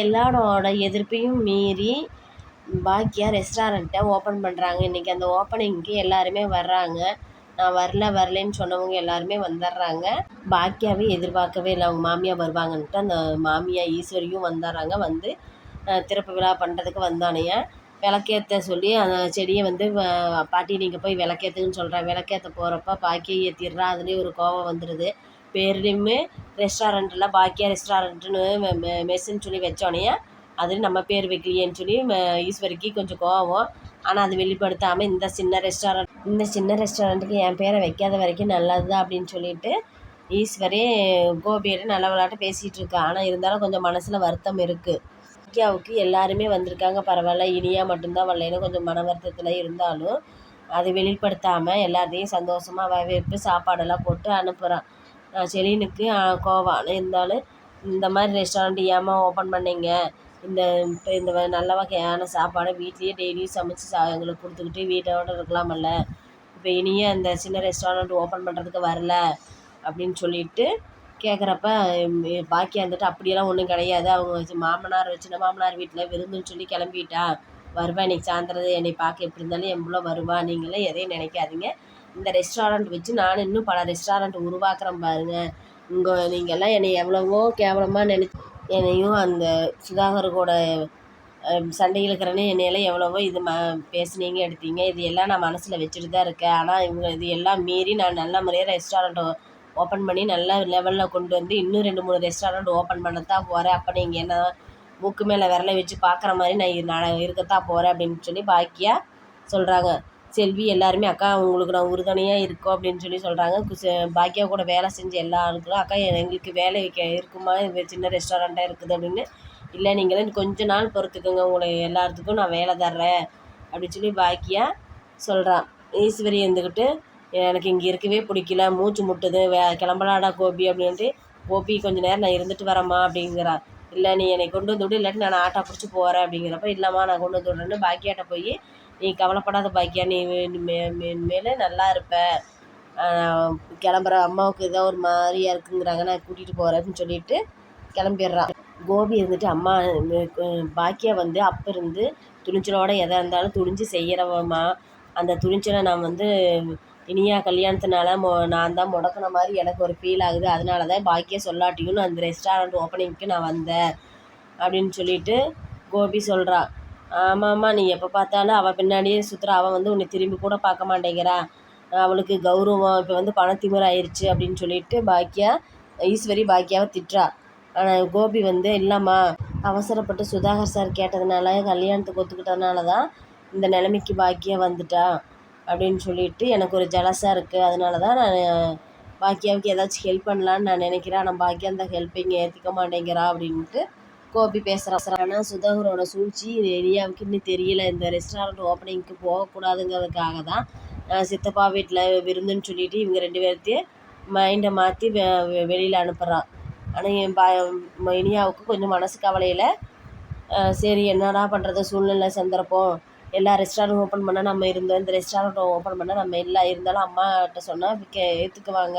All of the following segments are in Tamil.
எல்லாரோட எதிர்ப்பையும் மீறி பாக்கியா ரெஸ்டாரண்ட்டை ஓப்பன் பண்ணுறாங்க இன்றைக்கி அந்த ஓப்பனிங்க்கு எல்லாருமே வர்றாங்க. நான் வரல வரலன்னு சொன்னவங்க எல்லாருமே வந்துடுறாங்க பாக்கியாவே எதிர்பார்க்கவே இல்லை. அவங்க மாமியார் வருவாங்கன்ட்டு அந்த மாமியார் ஈஸ்வரியும் வந்துடுறாங்க வந்து திறப்பு விழா பண்ணுறதுக்கு வந்தானுங்க. விளக்கேற்ற சொல்லி அந்த செடியை வந்து பாட்டி நீங்கள் போய் விளக்கேற்றுன்னு சொல்கிறேன் விளக்கேற்ற போகிறப்ப பாக்கியை ஏற்றிடுறா அதுலேயும் ஒரு கோவம் வந்துடுது பேர்லேயுமே ரெஸ்டாரண்ட்டில் பாக்கியா ரெஸ்டாரண்ட்டுன்னு மெஸ்ஸுன்னு சொல்லி வச்சோடனே அது நம்ம பேர் வைக்கலையேன்னு சொல்லி ஈஸ்வரிக்கு கொஞ்சம் கோவம். ஆனால் அது வெளிப்படுத்தாமல் இந்த சின்ன ரெஸ்டாரண்ட் இந்த சின்ன ரெஸ்டாரண்ட்டுக்கு என் பேரை வைக்காத வரைக்கும் நல்லது தான் அப்படின்னு சொல்லிட்டு ஈஸ்வரி கோபியிட்ட நல்ல விளையாட்டு பேசிகிட்டு இருக்கா. ஆனால் இருந்தாலும் கொஞ்சம் மனசில் வருத்தம் இருக்குது வித்யாவுக்கு எல்லாருமே வந்திருக்காங்க பரவாயில்ல. இனியா மட்டும்தான் வரலைன்னு கொஞ்சம் மன வருத்தத்தில் இருந்தாலும் அது வெளிப்படுத்தாமல் எல்லாத்தையும் சந்தோஷமாக வரவேற்பு சாப்பாடெல்லாம் போட்டு அனுப்புகிறான் செலினுக்கு கோவம். இருந்தாலும் இந்த மாதிரி ரெஸ்டாரண்ட் ஏம்மா ஓப்பன் பண்ணிங்க? இந்த இப்போ இந்த நல்ல வகையான சாப்பாடை வீட்லேயே டெய்லியும் சமைச்சி சா எங்களுக்கு கொடுத்துக்கிட்டு வீட்டோடு இருக்கலாமல்ல இப்போ இனியும் அந்த சின்ன ரெஸ்டாரண்ட் ஓப்பன் பண்ணுறதுக்கு வரல அப்படின்னு சொல்லிட்டு கேட்குறப்ப பாக்கியா இருந்துட்டு அப்படியெல்லாம் ஒன்றும் கிடையாது. அவங்க மாமனார் சின்ன மாமனார் வீட்டில் விருந்துன்னு சொல்லி கிளம்பிட்டா வருவா இன்றைக்கி சாயந்தரம் என்னை பார்க்க எப்படி இருந்தாலும் என் பிள்ள வருவா. நீங்களே எதையும் நினைக்காதீங்க. இந்த ரெஸ்டாரண்ட் வச்சு நான் இன்னும் பல ரெஸ்டாரண்ட் உருவாக்குறேன் பாருங்கள் உங்கள் நீங்கள்லாம் என்னை எவ்வளவோ கேவலமாக நினச்சி என்னையும் அந்த சுதாகர் கூட சண்டை என்னையெல்லாம் எவ்வளவோ இது ம பேசுனீங்க எடுத்தீங்க. இது எல்லாம் நான் மனசில் வச்சுட்டு தான் இருக்கேன். ஆனால் இவங்க இது எல்லாம் மீறி நான் நல்ல முறையாக ரெஸ்டாரண்ட்டை ஓப்பன் பண்ணி நல்ல லெவலில் கொண்டு வந்து இன்னும் ரெண்டு மூணு ரெஸ்டாரண்ட் ஓப்பன் பண்ண தான் போகிறேன் அப்போ நீங்கள் என்ன மூக்கு மேலே விரலை வச்சு பார்க்குற மாதிரி நான் நான் இருக்கத்தான் போகிறேன் அப்படின்னு சொல்லி பாக்கியா சொல்கிறாங்க செல்வி எல்லாருமே அக்கா உங்களுக்கு நான் உறுதுணையாக இருக்கோம் அப்படின்னு சொல்லி சொல்கிறாங்க பாக்கியா கூட வேலை செஞ்ச எல்லா ஆளுங்களும் அக்கா எங்களுக்கு வேலை வைக்க இருக்குமா? இது சின்ன ரெஸ்டாரண்ட்டாக இருக்குது அப்படின்னு. இல்லை நீங்களே கொஞ்ச நாள் பொறுத்துக்கோங்க உங்களை எல்லாத்துக்கும் நான் வேலை தர்றேன் அப்படின்னு சொல்லி பாக்கியா சொல்கிறான் ஈஸ்வரி இருந்துக்கிட்டு எனக்கு இங்கே இருக்கவே பிடிக்கல மூச்சு முட்டுது வே கிளம்பலாடா கோபி அப்படின்ட்டு கோபி கொஞ்ச நேரம் நான் இருந்துட்டு வரேம்மா அப்படிங்கிறான் இல்லை நீ என்னை கொண்டு வந்து விடு இல்லாட்டி நான் ஆட்டோ பிடிச்சி போகிறேன் அப்படிங்கிறப்ப இல்லைம்மா நான் கொண்டு வந்து விட்றேன்னு பாக்கியாட்ட போய் நீ கவலைப்படாத பாக்கியா நீ மேலே நல்லா இருப்ப. கிளம்புற அம்மாவுக்கு ஏதோ ஒரு மாதிரியா இருக்குங்கிறாங்க. நான் கூட்டிகிட்டு போகிறேன்னு சொல்லிட்டு கிளம்பிடுறான் கோபி இருந்துட்டு அம்மா பாக்கியா வந்து அப்போ இருந்து துணிச்சலோட எதாக இருந்தாலும் துணிஞ்சு செய்கிறவம்மா அந்த துணிச்சலை நான் வந்து இனியா கல்யாணத்தினால மொ நான் தான் முடக்குன மாதிரி எனக்கு ஒரு ஃபீல் ஆகுது. அதனால தான் பாக்கியா சொல்லாட்டியும் அந்த ரெஸ்டாரண்ட் ஓப்பனிங்க்கு நான் வந்தேன். அப்படின்னு சொல்லிட்டு கோபி சொல்கிறா ஆமாம்மா நீ எப்போ பார்த்தாலும் அவள் பின்னாடியே சுற்றுற அவள் வந்து உன்னை திரும்பி கூட பார்க்க மாட்டேங்கிறா. அவளுக்கு கௌரவம் இப்போ வந்து பணத்திமுறை ஆயிடுச்சு அப்படின்னு சொல்லிட்டு பாக்கியா ஈஸ்வரி பாக்கியாவை திட்டுறா. ஆனால் கோபி வந்து இல்லைம்மா அவசரப்பட்டு சுதாகர் சார் கேட்டதுனால கல்யாணத்துக்கு ஒத்துக்கிட்டதுனால தான் இந்த நிலைமைக்கு பாக்கியா வந்துட்டா அப்படின்னு சொல்லிட்டு எனக்கு ஒரு ஜலசாக இருக்குது அதனால தான் நான் பாக்கியாவுக்கு ஏதாச்சும் ஹெல்ப் பண்ணலான்னு நான் நினைக்கிறேன். ஆனால் பாக்கியா அந்த ஹெல்ப்பிங் ஏற்றுக்க மாட்டேங்கிறா அப்படின்ட்டு கோபி பேசுகிறான் ஆனால் சுதாகரோட சூழ்ச்சி ரியாவுக்கு இன்னும் தெரியல. இந்த ரெஸ்டாரண்ட் ஓப்பனிங்க்கு போகக்கூடாதுங்கிறதுக்காக தான் சித்தப்பா வீட்டில் விருந்துன்னு சொல்லிட்டு இவங்க ரெண்டு பேர்த்தையும் மைண்டை மாற்றி வெ வெளியில் அனுப்புகிறான் ஆனால் என் பா இனியாவுக்கு கொஞ்சம் மனசு கவலையில் சரி என்னடா பண்ணுறது சூழ்நிலை சந்தர்ப்பம். எல்லா ரெஸ்டாரண்ட் ஓப்பன் பண்ணால் நம்ம இருந்தோம். இந்த ரெஸ்டாரண்ட் ஓப்பன் பண்ணால் நம்ம எல்லாம் இருந்தாலும் அம்மாட்ட சொன்னால் கே ஏற்றுக்குவாங்க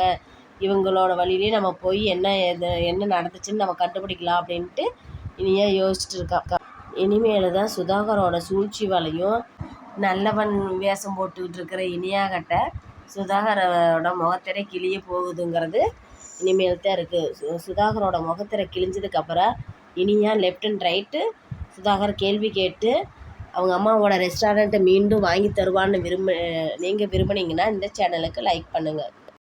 இவங்களோட வழியிலே நம்ம போய் என்ன எது என்ன நடந்துச்சுன்னு நம்ம கண்டுபிடிக்கலாம். அப்படின்ட்டு இனியா யோசிச்சுட்டு இருக்கா. இனிமேல் தான் சுதாகரோட சூழ்ச்சி வலையும் நல்லவன் வேஷம் போட்டுக்கிட்டு இருக்கிற இனியாகிட்ட சுதாகரோட முகத்திரை கிழிய போகுதுங்கிறது இனிமேல் தான் இருக்குது சுதாகரோட முகத்திரை கிழிஞ்சதுக்கப்புறம் Iniya left and right Sudhakar கேள்வி கேட்டு அவங்க அம்மாவோட ரெஸ்டாரண்ட்டை மீண்டும் வாங்கி தருவான்னு விரும்ப நீங்கள் விரும்புனீங்கன்னா இந்த சேனலுக்கு லைக் பண்ணுங்கள்